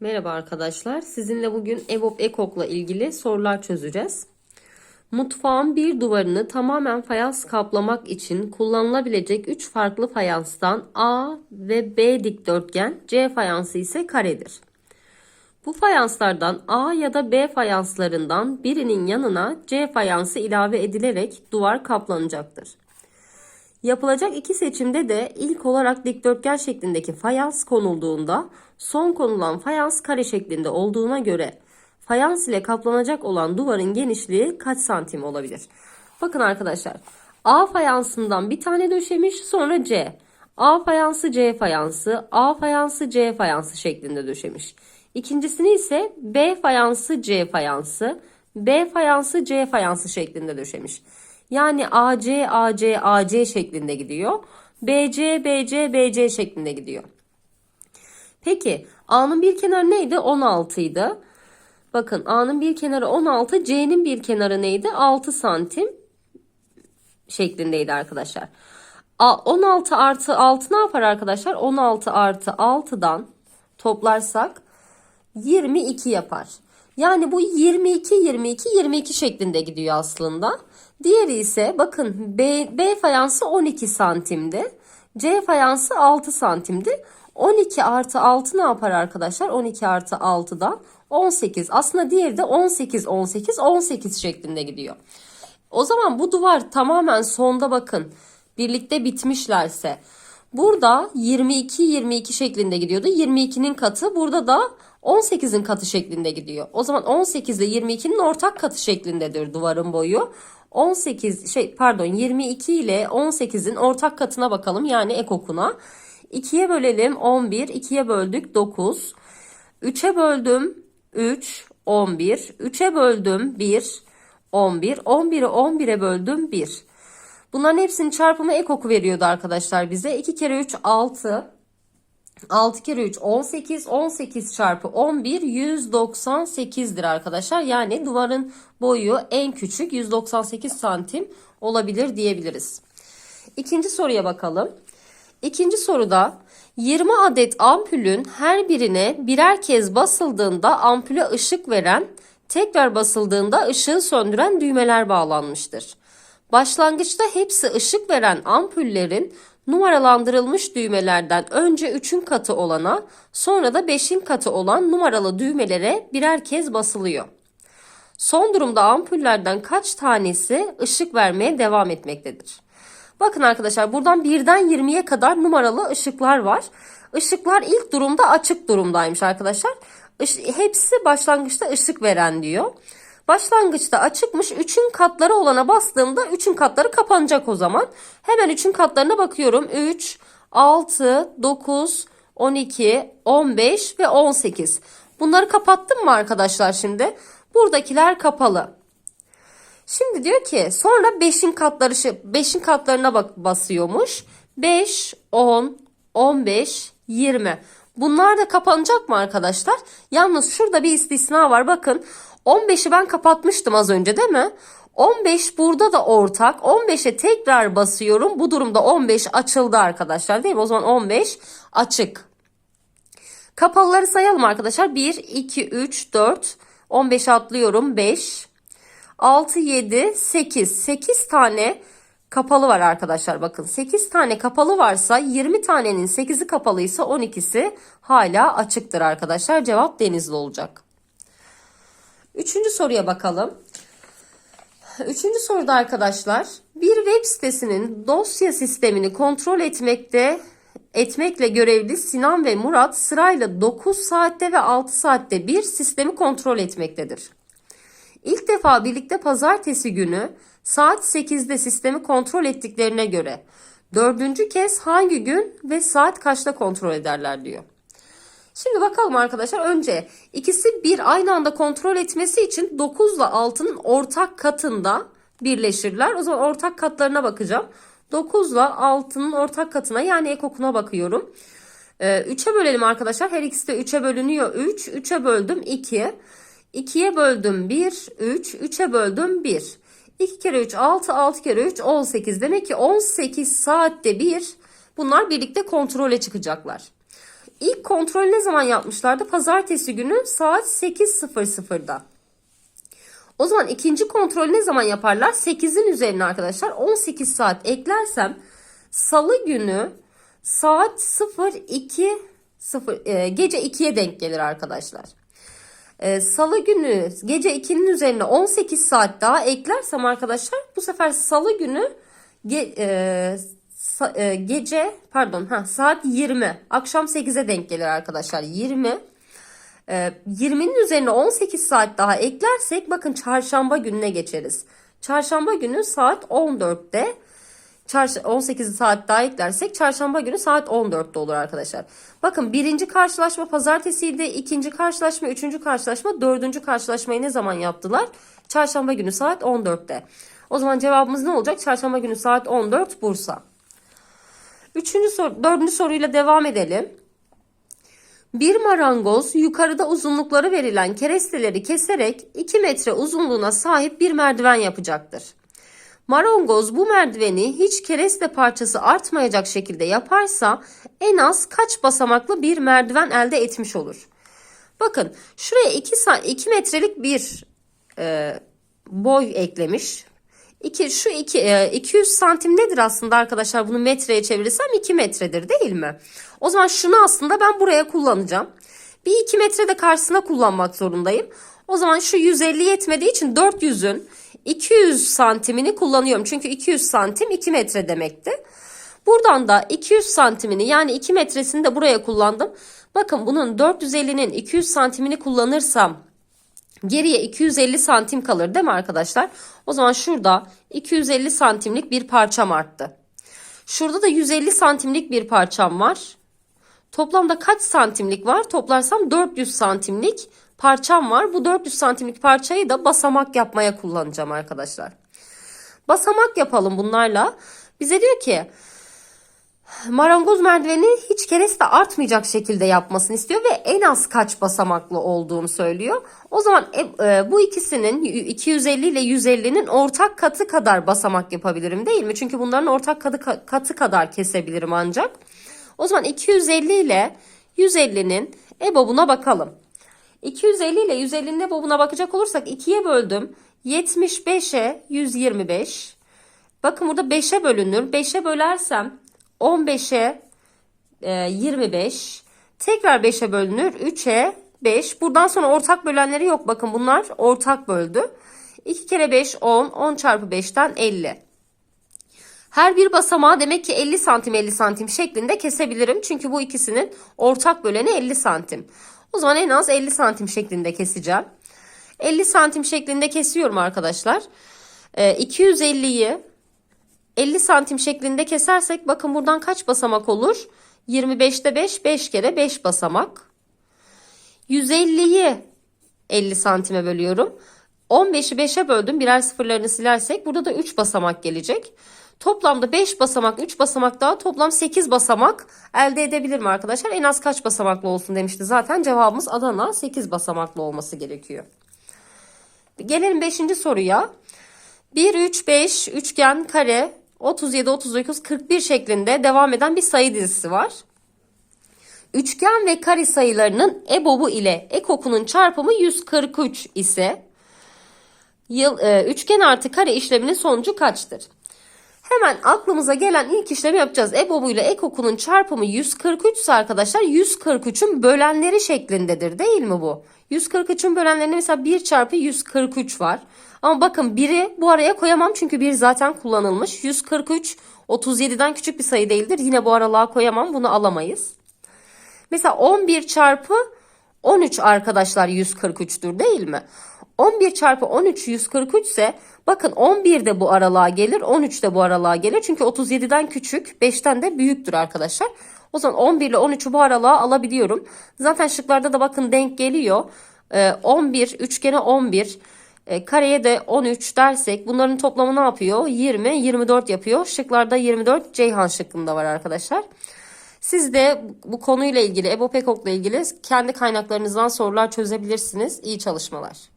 Merhaba arkadaşlar. Sizinle bugün EVOP EKOK'la ilgili sorular çözeceğiz. Mutfağın bir duvarını tamamen fayans kaplamak için kullanılabilecek 3 farklı fayanstan A ve B dikdörtgen, C fayansı ise karedir. Bu fayanslardan A ya da B fayanslarından birinin yanına C fayansı ilave edilerek duvar kaplanacaktır. Yapılacak iki seçimde de ilk olarak dikdörtgen şeklindeki fayans konulduğunda son konulan fayans kare şeklinde olduğuna göre fayans ile kaplanacak olan duvarın genişliği kaç santim olabilir? Bakın arkadaşlar A fayansından bir tane döşemiş sonra C. A fayansı C fayansı, A fayansı C fayansı şeklinde döşemiş. İkincisini ise B fayansı C fayansı, B fayansı C fayansı şeklinde döşemiş. Yani AC, AC, AC şeklinde gidiyor. BC, BC, BC şeklinde gidiyor. Peki A'nın bir kenarı neydi? 16 idi. Bakın A'nın bir kenarı 16, C'nin bir kenarı neydi? 6 santim şeklindeydi arkadaşlar. A, 16 artı 6 ne yapar arkadaşlar? 16 artı 6'dan toplarsak 22 yapar. Yani bu 22 22 22 şeklinde gidiyor aslında. Diğeri ise bakın B, B fayansı 12 santimdi. C fayansı 6 santimdi. 12 artı 6 ne yapar arkadaşlar? 12 artı 6'dan 18. Aslında diğeri de 18 18 18 şeklinde gidiyor. O zaman bu duvar tamamen sonda bakın birlikte bitmişlerse burada 22 22 şeklinde gidiyordu. 22'nin katı burada da 18'in katı şeklinde gidiyor. O zaman 18 ile 22'nin ortak katı şeklindedir duvarın boyu. 18 şey pardon 22 ile 18'in ortak katına bakalım yani ekokuna. 2'ye bölelim 11, 2'ye böldük 9. 3'e böldüm 3, 11. 3'e böldüm 1, 11. 11'i 11'e böldüm 1. Bunların hepsinin çarpımı ekoku veriyordu arkadaşlar bize. 2 kere 3 6. 6 kere 3 18. 18 çarpı 11 198'dir arkadaşlar. Yani duvarın boyu en küçük 198 santim olabilir diyebiliriz. İkinci soruya bakalım. İkinci soruda 20 adet ampulün her birine birer kez basıldığında ampule ışık veren, tekrar basıldığında ışığı söndüren düğmeler bağlanmıştır. Başlangıçta hepsi ışık veren ampullerin numaralandırılmış düğmelerden önce 3'ün katı olana, sonra da 5'in katı olan numaralı düğmelere birer kez basılıyor. Son durumda ampullerden kaç tanesi ışık vermeye devam etmektedir? Bakın arkadaşlar buradan 1'den 20'ye kadar numaralı ışıklar var. Işıklar ilk durumda açık durumdaymış arkadaşlar. Hepsi başlangıçta ışık veren diyor. Başlangıçta açıkmış. 3'ün katları olana bastığımda 3'ün katları kapanacak o zaman. Hemen 3'ün katlarına bakıyorum. 3, 6, 9, 12, 15 ve 18. Bunları kapattım mı arkadaşlar şimdi? Buradakiler kapalı. Şimdi diyor ki sonra 5'in katları 5'in katlarına bak basıyormuş. 5, 10, 15, 20. Bunlar da kapanacak mı arkadaşlar? Yalnız şurada bir istisna var. Bakın 15'i ben kapatmıştım az önce değil mi? 15 burada da ortak. 15'e tekrar basıyorum. Bu durumda 15 açıldı arkadaşlar değil mi? O zaman 15 açık. Kapalıları sayalım arkadaşlar. 1, 2, 3, 4. 15 atlıyorum. 5, 6, 7, 8. 8 tane kapalı var arkadaşlar. Bakın 8 tane kapalı varsa 20 tanenin 8'i kapalıysa 12'si hala açıktır arkadaşlar. Cevap denizli olacak. Üçüncü soruya bakalım. Üçüncü soruda arkadaşlar bir web sitesinin dosya sistemini kontrol etmekte etmekle görevli Sinan ve Murat sırayla 9 saatte ve 6 saatte bir sistemi kontrol etmektedir. İlk defa birlikte pazartesi günü saat 8'de sistemi kontrol ettiklerine göre dördüncü kez hangi gün ve saat kaçta kontrol ederler diyor. Şimdi bakalım arkadaşlar önce ikisi bir aynı anda kontrol etmesi için 9 ile 6'nın ortak katında birleşirler. O zaman ortak katlarına bakacağım. 9 ile 6'nın ortak katına yani ekokuna bakıyorum. Ee, 3'e bölelim arkadaşlar. Her ikisi de 3'e bölünüyor. 3. 3'e böldüm 2. 2'ye böldüm 1. 3. 3'e böldüm 1. 2 kere 3 6. 6 kere 3 18. Demek ki 18 saatte bir bunlar birlikte kontrole çıkacaklar. İlk kontrol ne zaman yapmışlardı? Pazartesi günü saat 8.00'da. O zaman ikinci kontrol ne zaman yaparlar? 8'in üzerine arkadaşlar 18 saat eklersem salı günü saat 02 0 e, gece 2'ye denk gelir arkadaşlar. E, salı günü gece 2'nin üzerine 18 saat daha eklersem arkadaşlar bu sefer salı günü ge, e, e, gece pardon ha saat 20 akşam 8'e denk gelir arkadaşlar 20 ee, 20'nin üzerine 18 saat daha eklersek bakın çarşamba gününe geçeriz. Çarşamba günü saat 14'te çarş 18 saat daha eklersek çarşamba günü saat 14'te olur arkadaşlar. Bakın birinci karşılaşma pazartesiydi. ikinci karşılaşma, üçüncü karşılaşma, dördüncü karşılaşmayı ne zaman yaptılar? Çarşamba günü saat 14'te. O zaman cevabımız ne olacak? Çarşamba günü saat 14 Bursa. Üçüncü soru, dördüncü soruyla devam edelim. Bir marangoz yukarıda uzunlukları verilen keresteleri keserek 2 metre uzunluğuna sahip bir merdiven yapacaktır. Marangoz bu merdiveni hiç kereste parçası artmayacak şekilde yaparsa en az kaç basamaklı bir merdiven elde etmiş olur? Bakın şuraya 2, 2 metrelik bir e, boy eklemiş. İki, şu iki, e, 200 santim nedir aslında arkadaşlar? Bunu metreye çevirirsem 2 metredir değil mi? O zaman şunu aslında ben buraya kullanacağım. Bir 2 metre de karşısına kullanmak zorundayım. O zaman şu 150 yetmediği için 400'ün 200 santimini kullanıyorum. Çünkü 200 santim 2 metre demekti. Buradan da 200 santimini yani 2 metresini de buraya kullandım. Bakın bunun 450'nin 200 santimini kullanırsam Geriye 250 santim kalır değil mi arkadaşlar? O zaman şurada 250 santimlik bir parçam arttı. Şurada da 150 santimlik bir parçam var. Toplamda kaç santimlik var? Toplarsam 400 santimlik parçam var. Bu 400 santimlik parçayı da basamak yapmaya kullanacağım arkadaşlar. Basamak yapalım bunlarla. Bize diyor ki marangoz merdiveni hiç kereste artmayacak şekilde yapmasını istiyor ve en az kaç basamaklı olduğunu söylüyor. O zaman e, e, bu ikisinin 250 ile 150'nin ortak katı kadar basamak yapabilirim değil mi? Çünkü bunların ortak katı, katı kadar kesebilirim ancak. O zaman 250 ile 150'nin EBOB'una bakalım. 250 ile 150'nin EBOB'una bakacak olursak 2'ye böldüm. 75'e 125. Bakın burada 5'e bölünür. 5'e bölersem 15'e e, 25. Tekrar 5'e bölünür. 3'e 5. Buradan sonra ortak bölenleri yok. Bakın bunlar ortak böldü. 2 kere 5 10. 10 çarpı 5'ten 50. Her bir basamağı demek ki 50 santim 50 santim şeklinde kesebilirim. Çünkü bu ikisinin ortak böleni 50 santim. O zaman en az 50 santim şeklinde keseceğim. 50 santim şeklinde kesiyorum arkadaşlar. E, 250'yi 50 santim şeklinde kesersek bakın buradan kaç basamak olur? 25'te 5, 5 kere 5 basamak. 150'yi 50 santime bölüyorum. 15'i 5'e böldüm. Birer sıfırlarını silersek burada da 3 basamak gelecek. Toplamda 5 basamak, 3 basamak daha toplam 8 basamak elde edebilirim arkadaşlar. En az kaç basamaklı olsun demişti. Zaten cevabımız Adana 8 basamaklı olması gerekiyor. Gelelim 5. soruya. 1, 3, 5, üçgen, kare, 37, 39, 41 şeklinde devam eden bir sayı dizisi var. Üçgen ve kare sayılarının EBOB'u ile EKOK'unun çarpımı 143 ise yıl, e, üçgen artı kare işleminin sonucu kaçtır? Hemen aklımıza gelen ilk işlemi yapacağız. EBOB'u ile EKOK'unun çarpımı 143 ise arkadaşlar 143'ün bölenleri şeklindedir değil mi bu? 143'ün bölenlerinde mesela 1 çarpı 143 var. Ama bakın 1'i bu araya koyamam çünkü 1 zaten kullanılmış. 143 37'den küçük bir sayı değildir. Yine bu aralığa koyamam. Bunu alamayız. Mesela 11 çarpı 13 arkadaşlar 143'tür değil mi? 11 çarpı 13 143 ise bakın 11 de bu aralığa gelir 13 de bu aralığa gelir. Çünkü 37'den küçük 5'ten de büyüktür arkadaşlar. O zaman 11 ile 13'ü bu aralığa alabiliyorum. Zaten şıklarda da bakın denk geliyor. 11 üçgene 11 e, kareye de 13 dersek bunların toplamı ne yapıyor? 20, 24 yapıyor. Şıklarda 24 Ceyhan şıkkında var arkadaşlar. Siz de bu konuyla ilgili, Ebo Pekok'la ilgili kendi kaynaklarınızdan sorular çözebilirsiniz. İyi çalışmalar.